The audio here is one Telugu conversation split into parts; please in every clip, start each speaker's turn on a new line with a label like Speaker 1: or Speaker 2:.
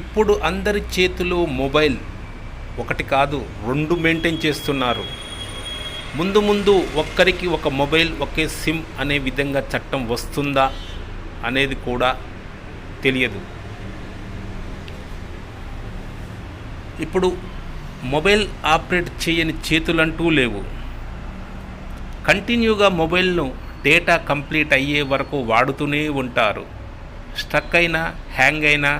Speaker 1: ఇప్పుడు అందరి చేతిలో మొబైల్ ఒకటి కాదు రెండు మెయింటైన్ చేస్తున్నారు. ముందు ముందు ఒక్కరికి ఒక మొబైల్ ఒకే సిమ్ అనే విధంగా చట్టం వస్తుందా అనేది కూడా తెలియదు. ఇప్పుడు మొబైల్ ఆపరేట్ చేయని చేతులంటూ లేవు. కంటిన్యూగా మొబైల్ను డేటా కంప్లీట్ అయ్యే వరకు వాడుతూనే ఉంటారు. స్టక్ అయినా హ్యాంగ్ అయినా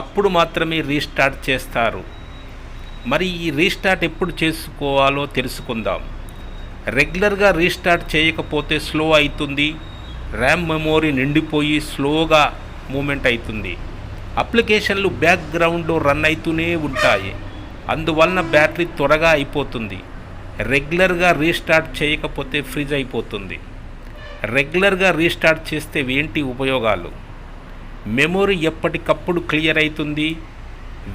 Speaker 1: అప్పుడు మాత్రమే రీస్టార్ట్ చేస్తారు. మరి ఈ రీస్టార్ట్ ఎప్పుడు చేసుకోవాలో తెలుసుకుందాం. రెగ్యులర్గా రీస్టార్ట్ చేయకపోతే స్లో అవుతుంది ర్యామ్ మెమోరీ నిండిపోయి స్లోగా మూమెంట్ అవుతుంది అప్లికేషన్లు బ్యాక్గ్రౌండ్లో రన్ అవుతూనే ఉంటాయి. అందువలన బ్యాటరీ త్వరగా అయిపోతుంది. రెగ్యులర్గా రీస్టార్ట్ చేయకపోతే ఫ్రిజ్ అయిపోతుంది. రెగ్యులర్గా రీస్టార్ట్ చేస్తే ఏంటి ఉపయోగాలు? మెమొరీ ఎప్పటికప్పుడు క్లియర్ అవుతుంది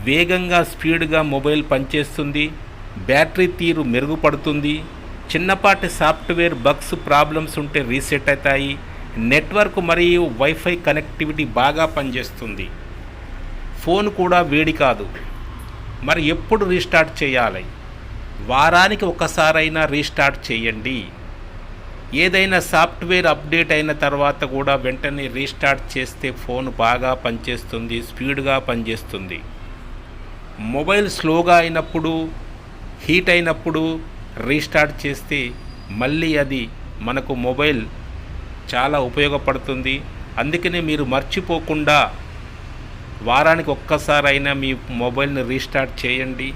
Speaker 1: వేగంగా స్పీడ్గా మొబైల్ పనిచేస్తుంది బ్యాటరీ తీరు మెరుగుపడుతుంది చిన్నపాటి సాఫ్ట్వేర్ బగ్స్ ప్రాబ్లమ్స్ ఉంటే రీసెట్ అవుతాయి నెట్వర్క్ మరియు వైఫై కనెక్టివిటీ బాగా పనిచేస్తుంది. ఫోన్ కూడా వేడి కాదు. మరి ఎప్పుడు రీస్టార్ట్ చేయాలి? వారానికి ఒకసారైనా రీస్టార్ట్ చేయండి. ఏదైనా సాఫ్ట్వేర్ అప్డేట్ అయిన తర్వాత కూడా వెంటనే రీస్టార్ట్ చేస్తే ఫోన్ బాగా పనిచేస్తుంది స్పీడ్గా పనిచేస్తుంది. మొబైల్ స్లోగా అయినప్పుడు హీట్ అయినప్పుడు రీస్టార్ట్ చేస్తే మళ్ళీ అది మనకు మొబైల్ చాలా ఉపయోగపడుతుంది. అందుకనే మీరు మర్చిపోకుండా వారానికి ఒక్కసారైనా మీ మొబైల్ని రీస్టార్ట్ చేయండి.